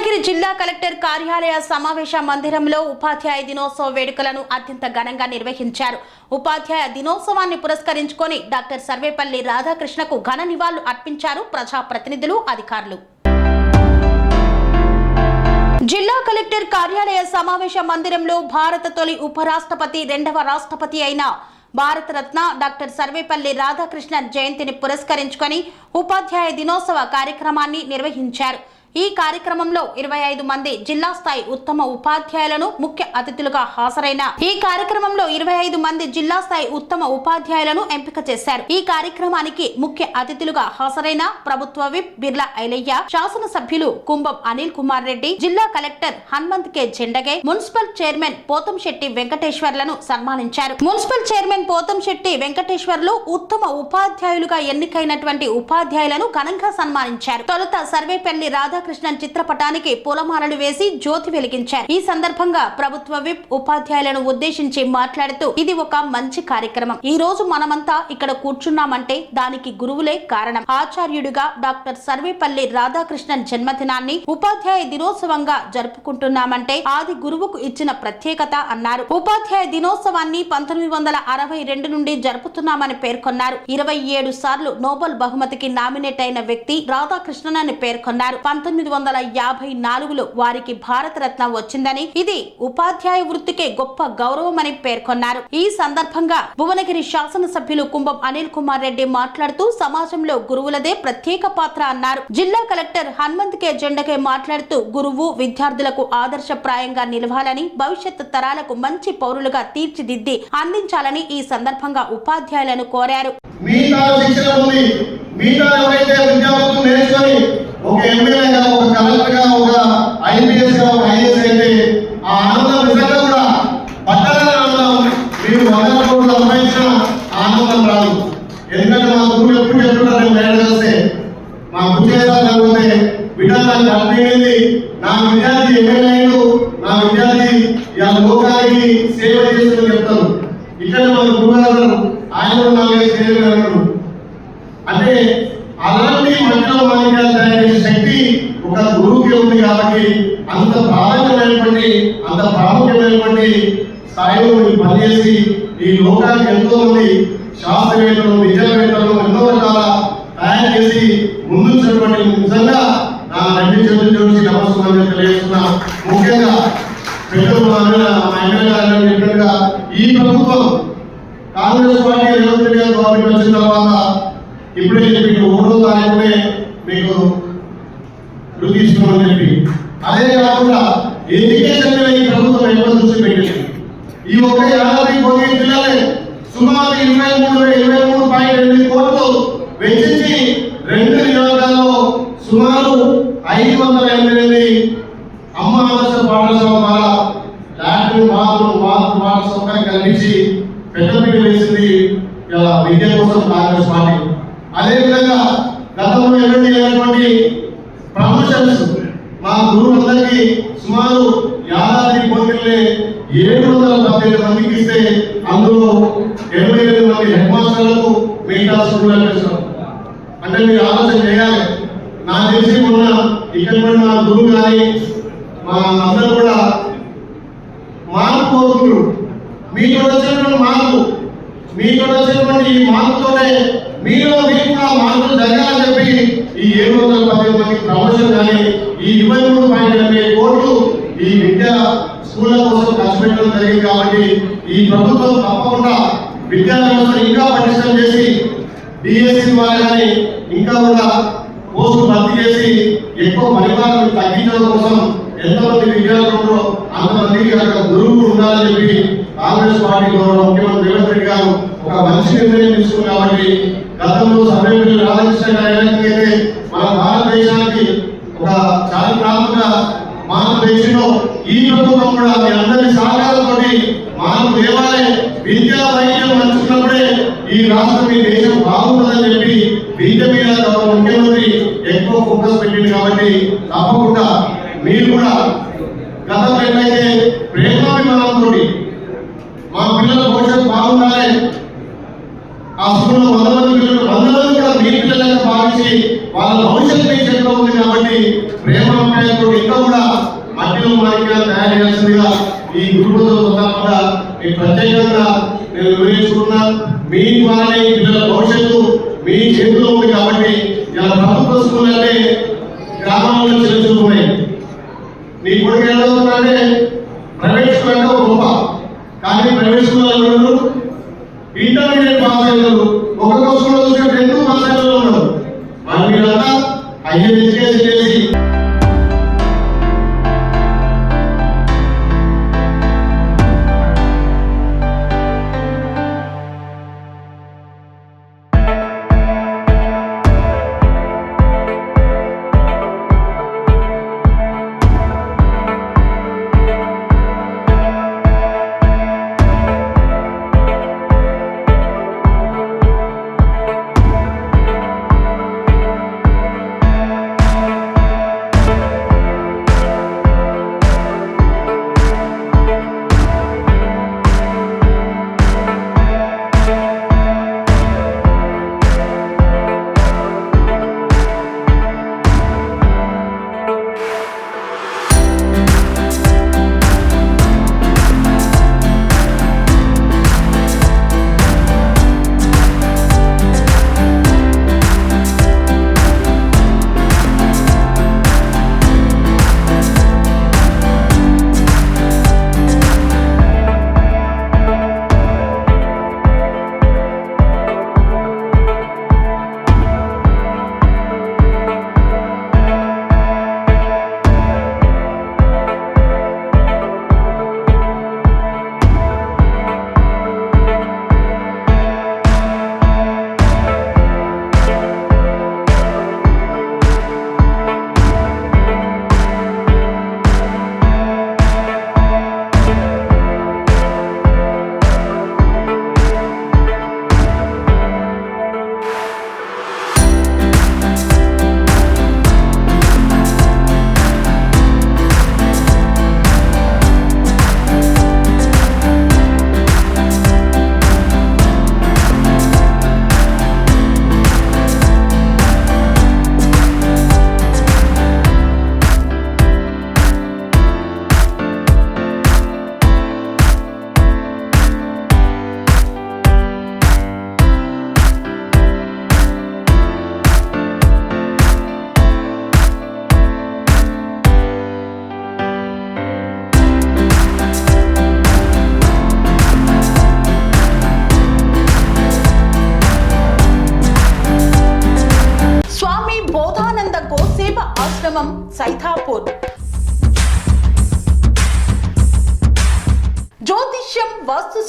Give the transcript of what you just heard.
భువనగిరి జిల్లా కలెక్టర్ కార్యాలయ సమావేశ మందిరంలో ఉపాధ్యాయ దినోత్సవ వేడుకలను అత్యంత ఘనంగా నిర్వహించారు. ఉపాధ్యాయ దినోత్సవాన్ని పురస్కరించుకొని డాక్టర్ సర్వేపల్లి రాధాకృష్ణకు ఘన నివాళులు అర్పించారు ప్రజాప్రతినిధులు అధికారులు. జిల్లా కలెక్టర్ కార్యాలయ సమావేశ మందిరంలో భారత తొలి ఉపరాష్ట్రపతి రెండవ రాష్ట్రపతి అయిన భారతరత్న డాక్టర్ సర్వేపల్లి రాధాకృష్ణన్ జయంతిని పురస్కరించుకొని ఉపాధ్యాయ దినోత్సవ కార్యక్రమాన్ని నిర్వహించారు. ఈ కార్యక్రమంలో ఇరవై ఐదు మంది జిల్లా స్థాయి ఉత్తమ ఉపాధ్యాయులను ముఖ్య అతిథులుగా హాజరైన ఈ కార్యక్రమంలో ఇరవై ఐదు మంది జిల్లా స్థాయి ఉత్తమ ఉపాధ్యాయులను ఎంపిక చేశారు. ఈ కార్యక్రమానికి ముఖ్య అతిథులుగా హాజరైన ప్రభుత్వ విప్ బిర్లా ఐలయ్య శాసనసభ్యులు కుంభం అనిల్ కుమార్ రెడ్డి జిల్లా collector Hanumanth K Jendage municipal chairman Pothamsetty వెంకటేశ్వర్లను సన్మానించారు. మున్సిపల్ చైర్మన్ పోతంశెట్టి వెంకటేశ్వర్లు ఉత్తమ ఉపాధ్యాయులుగా ఎన్నికైనటువంటి ఉపాధ్యాయులను ఘనంగా సన్మానించారు. తొలుత సర్వేపల్లి రాధాకృష్ణన్ చిత్రపటానికి పూలమాలలు వేసి జ్యోతి వెలిగించారు. ఈ సందర్భంగా ప్రభుత్వ విప్ ఉపాధ్యాయులను ఉద్దేశించి మాట్లాడుతూ ఇది ఒక మంచి కార్యక్రమం. ఈ రోజు మనమంతా ఇక్కడ కూర్చున్నామంటే దానికి గురువులే కారణం. ఆచార్యుడిగా డాక్టర్ సర్వేపల్లి రాధాకృష్ణన్ జన్మదినాన్ని ఉపాధ్యాయ దినోత్సవంగా జరుపుకుంటున్నామంటే ఆది గురువుకు ఇచ్చిన ప్రత్యేకత అన్నారు. ఉపాధ్యాయ దినోత్సవాన్ని పంతొమ్మిది వందల అరవై రెండు నుండి జరుపుతున్నామని పేర్కొన్నారు. ఇరవై ఏడు సార్లు నోబెల్ బహుమతికి నామినేట్ అయిన వ్యక్తి రాధాకృష్ణన్ అని పేర్కొన్నారు. పంతొమ్మిది పంతొమ్మిది వందల యాభై నాలుగులో వారికి భారతరత్న వచ్చిందని ఇది ఉపాధ్యాయ వృత్తికే గొప్ప గౌరవమని పేర్కొన్నారు. ఈ సందర్భంగా భువనగిరి శాసనసభ్యులు కుంభం అనిల్ కుమార్ రెడ్డి మాట్లాడుతూ సమాజంలో గురువులదే ప్రత్యేక పాత్ర అన్నారు. జిల్లా కలెక్టర్ హనుమంత్ కే జెండకే మాట్లాడుతూ గురువు విద్యార్థులకు ఆదర్శప్రాయంగా నిలవాలని భవిష్యత్ తరాలకు మంచి పౌరులుగా తీర్చిదిద్ది అందించాలని ఈ సందర్భంగా ఉపాధ్యాయులను కోరారు. మిగతా శిక్షణ ఉంది మిగతా ఎవరైతే విద్యావంతులు నేర్చుకొని ఒక ఎమ్మెల్యేగా ఒక కలెక్టర్గా ఒక ఐపీఎస్గా ఒక ఐఏఎస్ అయితే ఆ ఆనందం నిజంగా కూడా పట్టణ ఆనందం మీరు వందల కోట్లు సంపాదించిన ఆనందం రాదు. ఎందుకంటే మా గురువు ఎప్పుడు చెప్తున్నారు నేను మేడ చేస్తే మా ఉద్యోగాలు లేకపోతే విధానాన్ని నాకు అర్థమైంది నా విద్యార్థి ఎమ్మెల్యేలు నా విద్యార్థి ఇలా లోకానికి సేవ చేస్తుందని చెప్తారు. ఇక్కడ మా గురుగారు ఆయన నాలుగైదు సేవలు అన్నారు అంటే అలా మధ్యలో మనకి తయారు శక్తి ఒక గురువుకి ఉంది కాబట్టి అంత ప్రాధాన్యమైనటువంటి అంత ప్రాముఖ్యమైనటువంటి స్థాయిలో మీరు పనిచేసి ఈ లోకానికి ఎంతో మంది శాస్త్రవేత్తలు విద్యావేత్తలు ఎన్నో రకాల తయారు చేసి ముందుంచినటువంటి నిజంగా నా రెండు చేతులు చూసి నమస్కారం తెలియజేస్తున్నా. ముఖ్యంగా ఈ ప్రభుత్వం కాంగ్రెస్ పార్టీ రేవంత్ రెడ్డి గారు వచ్చిన తర్వాత ఇప్పుడే మీకు మూడో తారీఖునే మీకు వృద్ధి చెప్పి. అదే కాకుండా ఎడ్యుకేషన్ మీద ఈ ప్రభుత్వం ఎక్కువ దృష్టి పెట్టింది. ఈ ఒక్క ఏడాది కొన్ని జిల్లాలే సుమారు ఇరవై మూడు ఇరవై మూడు పాయింట్ ఎనిమిది కోట్లు వెచ్చించి రెండు నియోజకాల్లో సుమారు ఐదు వందల ఎనిమిది అమ్మ ఆదర్శ పాఠశాల ద్వారా లాట్రిన్ బాత్రూమ్ బాత్రూమ్ వాటర్ సౌకర్యం కల్పించి పెద్దపీట వేసింది ఇలా విద్య కోసం కాంగ్రెస్ పార్టీ. అదేవిధంగా గతంలో ఎన్నడూ ప్రమోషన్స్ మా గురువులందరికీ సుమారు యాదాద్రి పోటీలే ఏడు వందల డెబ్బై ఐదు మందికి ఇస్తే అందులో ఎనభై ఎనిమిది మంది హెడ్ మాస్టర్లకు మిగతా స్కూల్ అనిపిస్తారు అంటే మీరు ఆలోచన చేయాలి. నా తెలిసి మొన్న ఇక్కడ మా గురువు కానీ మా అందరూ కూడా వచ్చినటువంటి ఈ మార్పుతోనే మీలో మీకు కూడా మార్పులు జరగాలని చెప్పి ఈ ఏడు వందల పదిహేను మంది ప్రమోషన్ కానీ ఈ ఇరవై మూడు పాయింట్ ఎనభై కోట్లు ఈ విద్యా స్కూళ్ళ కోసం ఖర్చు పెట్టడం జరిగింది కాబట్టి ఈ ప్రభుత్వం తప్పకుండా విద్యా వ్యవస్థను ఇంకా పటిష్టం చేసి డిఎస్సి ద్వారా ఇంకా కూడా పోస్టులు భర్తీ చేసి ఎక్కువ పరిమాణం తగ్గించడం కోసం ఎంతమంది విద్యార్థులు ఉన్నారో అంతమందికి అక్కడ గురువులు ఉండాలని చెప్పి కాంగ్రెస్ పార్టీ గౌరవ ముఖ్యమంత్రి రేవంత్ రెడ్డి గారు ఒక మంచి నిర్ణయం తీసుకున్నామండి గతంలో సభ్యులు రాధాకృష్ణ గారు అయితే మన భారతదేశానికి ఒక చారిత్రాత్మక మానవ దేశంలో ఈ ప్రభుత్వం కూడా మీ అందరి సహకారంతో మానవ తేవాలి. విద్యా వైద్యం మంచుకున్నప్పుడే ఈ రాష్ట్రం ఈ దేశం బాగుంటుందని చెప్పి విద్య మీద ముఖ్యమంత్రి ఎక్కువ ఫోకస్ పెట్టింది కాబట్టి తప్పకుండా మీరు కూడా గతంలో ఏంటంటే ప్రేమాభిమానంతో మా పిల్లల భవిష్యత్తు బాగుండాలి ఆ స్కూల్లో వంద మంది పిల్లలు వంద మంది కూడా మీ పిల్లలుగా భావించి వాళ్ళ భవిష్యత్తు మీ చేతిలో ఉంది కాబట్టి ప్రేమ నమ్మకాలతో ఇంకా కూడా మట్టిలో మాదిరిగా తయారు చేయాల్సిందిగా ఈ గురువుతో సందర్భంగా మీకు ప్రత్యేకంగా నేను వివరించుకున్నా మీ ద్వారానే ఈ పిల్లల భవిష్యత్తు మీ చేతిలో ఉంది కాబట్టి ఇలా ప్రభుత్వ స్కూల్ అంటే గ్రామాల్లో చేరుతున్నాయి నీ కొడుకు ఏం ప్రైవేట్ స్కూల్ అంటే ఒక గొప్ప. కానీ ప్రైవేట్ స్కూల్ ఇంటర్మీడియట్ పాస్ అయ్యారు ఒక్కొక్క స్కూల్లో చూస్తే